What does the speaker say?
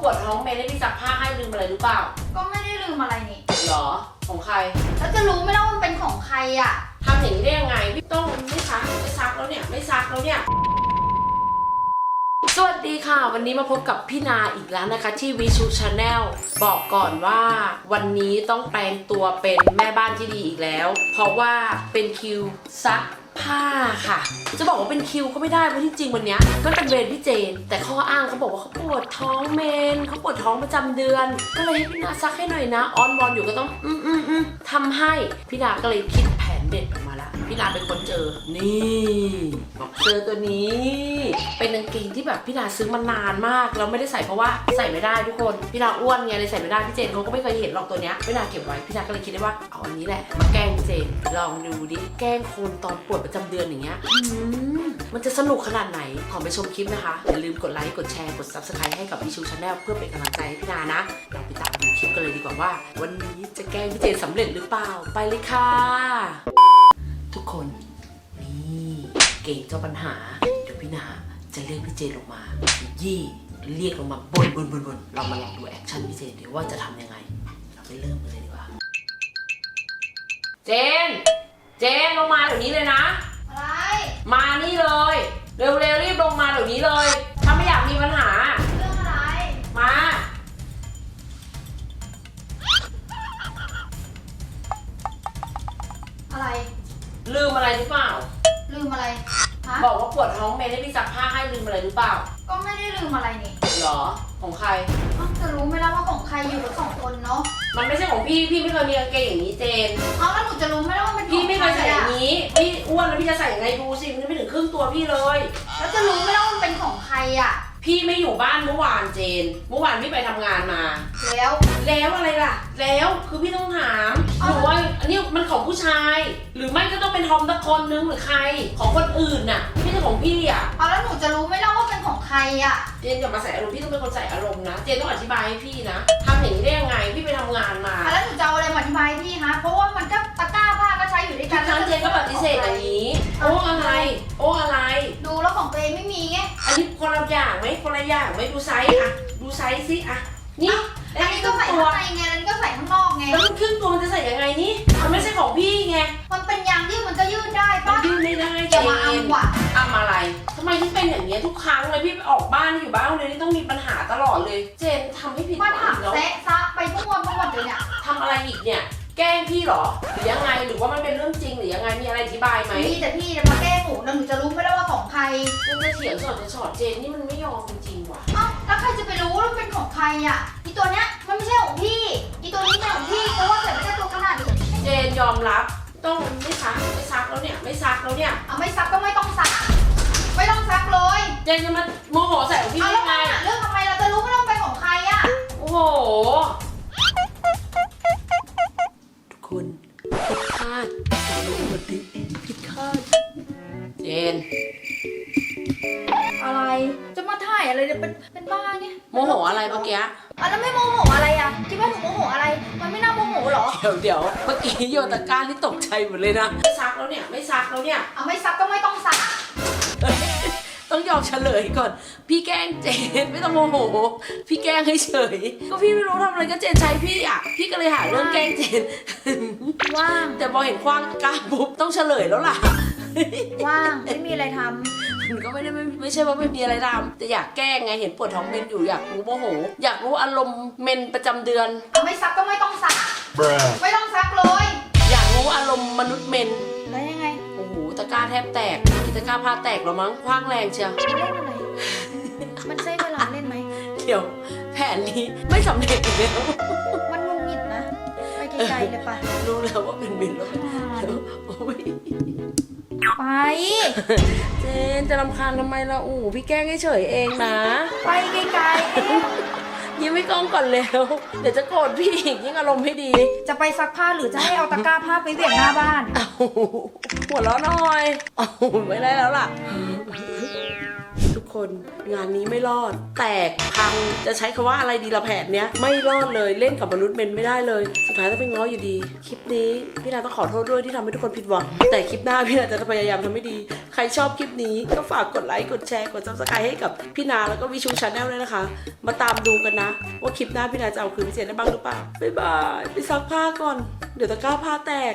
ปวดท้องเมนให้พี่ซักผ้าให้ลืมอะไรหรือเปล่าก็ไม่ได้ลืมอะไรนี่ หรอ ของใครแล้วจะรู้ไหมล่ะว่ามันเป็นของใครอะ ทำอย่างนี้ได้ยังไงพี่ต้องไม่ซักไม่ซักแล้วเนี่ยไม่ซักแล้วเนี่ย สวัสดีค่ะ วันนี้มาพบกับพี่นาอีกแล้วนะคะที่วิชูชาแนลบอกก่อนว่าวันนี้ต้องแปลงตัวเป็นแม่บ้านที่ดีอีกแล้ว เพราะว่าเป็นคิวซัก ผ้าค่ะ จะบอกว่าเป็นคิวก็ไม่ได้เพราะจริงๆวันนี้ก็เป็นเวรพี่เจน แต่ข้ออ้างเขาบอกว่าเขาปวดท้องเมนเขาปวดท้องประจำเดือน ก็เลยให้พี่นาซักให้หน่อยนะออนวอนอยู่ก็ต้อง อืมอืมอืมทำให้พี่นาก็เลยคิดแผนเด็ดออกมา พี่นาเป็นคนเจอ นี่บอกเจอตัวนี้ เป็นกางเกงที่แบบพี่นาซื้อมานานมากแล้วไม่ได้ใส่เพราะว่าใส่ไม่ได้ทุกคนพี่นาอ้วนไงเลยใส่ไม่ได้พี่เจนเขาก็ไม่เคยเห็นหรอกตัวเนี้ยพี่นาเก็บไว้พี่นาก็เลยคิดได้ว่าเอาอันนี้แหละมาแกล้งเจนลองดูดิแกล้งคนตอนปวดประจำเดือนอย่างเงี้ยอืมมันจะสนุกขนาดไหนขอไปชมคลิปนะคะอย่าลืมกดไลค์กดแชร์กด subscribe ให้กับพี่ชูชาแนลเพื่อเป็นกำลังใจให้พี่นานะเราไปตามดูคลิปกันเลยดีกว่าว่า วันนี้จะแกล้งพี่เจนสำเร็จหรือเปล่าไปเลยค่ะ ทุกคน นี่เก่งเจ้าปัญหา เดี๋ยวพี่นาจะเรียกพี่เจนลงมายี่เรียกลงมาบนบนบนบนเรามาลองดูแอคชั่นพี่เจนเดี๋ยวว่าจะทำยังไง เราไปเริ่มกันเลยดีกว่า เจน เจนลงมาเดี๋ยวนี้เลยนะ อะไร มานี่เลย เร็วๆรีบลงมาเดี๋ยวนี้เลย ถ้าไม่อยากมีปัญหา เรื่องอะไร มา อะไร ลืมอะไรหรือเปล่า ลืมอะไรฮะบอกว่าปวดท้องเมนให้พี่ซักผ้าให้ลืมอะไรหรือเปล่าก็ไม่ได้ลืมอะไรนี่หรอ ของใคร อ้าวจะรู้ไหมล่ะว่าของใครอยู่กันสองคนเนาะมันไม่ใช่ของพี่ พี่ไม่เคยมีกางเกงอย่างนี้เจน เอาแล้วหนูจะรู้ไหมล่ะว่ามันเป็นพี่ของไม่เคใครยใส่อย่าอะงนี้ พี่อ้วนแล้วพี่จะใส่ยังไงดูสิมันไม่ถึงครึ่งตัวพี่เลย แล้วจะรู้ไหมล่ะว่ามันเป็นของใครอะ พี่ไม่อยู่บ้านเมื่อวานเจน เมื่อวานพี่ไปทำงานมา แล้ว แล้วอะไรล่ะ แล้วคือพี่ต้องถามหเอา ผู้ชาย หรือไม่ก็ต้องเป็นทอมตะคนนึงหรือใคร ของคนอื่นน่ะ ไม่ใช่ของพี่อะ เอาแล้วหนูจะรู้ไหมล่ะว่าเป็นของใครอะ เจนอย่ามาใส่อารมณ์พี่ต้องเป็นคนใส่อารมณ์นะ เจนต้องอธิบายให้พี่นะทำอย่างนี้ได้ยังไงพี่ไปทำงานมาอะแล้วหนูจะเอาอะไรมาอธิบายให้พี่ฮะเพราะว่ามันก็ตะกร้าผ้าก็ใช้อยู่ด้วยทุกักนครั้งเจนก็ปฏิเสธอย่างนี้ โอ้อะไร โอ้อะไร ดูแล้วของตัวเองไม่มีไง อันนี้คนละอย่างไหมคนละอย่างไหมดูไซส์อะดูไซส์สิอะนี่อันนี้ก็ใส่ตัวข้างในไงอันนี้ก็ใส่ข้างนอกไง แล้วมันครึ่งตัวมันจะใส่ยังไงนี่ มันก็ยืดได้มันปะยืดไม่ได้เจอย่านมาเอาว่ะทำอะไรทำไมถึงเป็นอย่างเงี้ยทุกครั้งเลยพี่ไปออกบ้านอยู่บ้านเลยนี่ต้องมีปัญหาตลอดเลย เจนทำให้ผิดหมาวัถางมแล้วแซะซะไปทั่วไปหมดเลยเนี่ยทำอะไรอีกเนี่ย แกล้งพี่เหรอ หรือยังไงหรือว่ามันเป็นเรื่องจริงหรือยังไงมีอะไรอธิบายไหมมีแต่พี่จะมาแก้หนูแล้วหนูจะรู้ไม่ได้ว่าของใครมันจะเถียงสอดจะสอดเจนนี่มันไม่ยอมจริงๆว่ะ เอ้าแล้วใครจะไปรู้ว่ามันเป็นของใครอะอีตัวเนี้ยมันไม่ใช่ของพี่อีตัวนี้เป็นของพี่เพราะว่าใส่ไม่ได้ตัวขนาดนี้เจนยอมรับ ต้องไม่ซักไม่ซักแล้วเนี่ย ไม่ซักแล้วเนี่ยเอาไม่ซักก็ไม่ต้องซัก ไม่ต้องซักเลยเจนจะมาโมโหใส่ของพี่เอาได้แล้วไงมาหาเรื่องทำไมเราจะรู้ไม่ต้องเป็นของใครอะโอ้โห ทุกคนผิดคาดวันนี้ผิดคาดเจน อะไรจะมาถ่ายอะไรเนี่ยเป็นเป็นบ้าไงโมโหอะไรเมื่อกี้ อะแล้วไม่โมโหอะไรอะคิดว่าหนูโมโหอะไร มันไม่น่าโมโหหรอ เดี๋ยวเดี๋ยวเมื่อกี้โยนตะกร้าที่ตกใจหมดเลยนะไม่ซักแล้วเนี่ยไม่ซักแล้วเนี่ย เอาไม่ซักก็ไม่ต้องซัก ต้องยอมเฉลยก่อน พี่แกล้งเจนไม่ต้องโมโห พี่แกล้งให้เฉย ก็พี่ไม่รู้ทำอะไรก็เจนใช้พี่อะ พี่ก็เลยหาเรื่องแกล้งเจน ว่าง แต่พอเห็นคว้างกล้าปุ๊บต้องเฉลยแล้วล่ะ ว่าง ไม่มีอะไรท มันก็ไม่ได้ไม่ไม่ใช่ว่าไม่มีอะไรทำแต่อยากแกล้งไงเห็นปวดท้องเมนอยู่อยากรู้โมโห อยากรู้อารมณ์เมนประจำเดือนำเอาไม่ซักก็ไม่ต้องซัก Bruh. ไม่ต้องซักเลย อยากรู้อารมณ์มนุษย์เมนแล้วยังไงโอ้โหตะกร้าแทบแตกกินตะกร้าผ้าแตกแล้วมั้งคว้างแรงเชียวเล่นอะไร มันใช่เวลาเล่นไหม เดี๋ยว แผนนี้ไม่สำเร็จอีกแล้ว มันงุนงิดนะ ไปไกลๆเลยปะรู้แล้วว่าเป็นเมนแล้วแล้วโอ้ยไป เจนจะรำคาญทำไมล่ะอู้พี่แกล้งให้เฉยเองนะ ไปไกลยิ้มไม่กล้องก่อนเร็วเดี๋ยวจะโกรธพี่อีกยิ่งอารมณ์ไม่ดี จะไปซักผ้าหรือจะให้เอาตะกร้าผ้าไปเบี่ยงหน้าบ้าน เอาหัวเราะหน่อย เอาไม่ได้แล้วล่ะ คน งานนี้ไม่รอด แตกพังจะใช้คำว่าอะไรดีละแผนเนี้ยไม่รอดเลยเล่นกับมนุษย์เมนไม่ได้เลย สุดท้ายต้องไปง้ออยู่ดี คลิปนี้พี่นาต้องขอโทษด้วยที่ทำให้ทุกคนผิดหวังแต่คลิปหน้าพี่นาจะพยายามทำให้ดี ใครชอบคลิปนี้ก็ฝากกดไลค์กดแชร์กด subscribe ให้กับพี่นาแล้วก็วิชูชาแนลด้วยนะคะ มาตามดูกันนะ ว่าคลิปหน้าพี่นาจะเอาคืนพิเศษได้บ้างหรือเปล่าบ๊ายบายไปซักผ้าก่อน เดี๋ยวตะกร้าผ้าแตก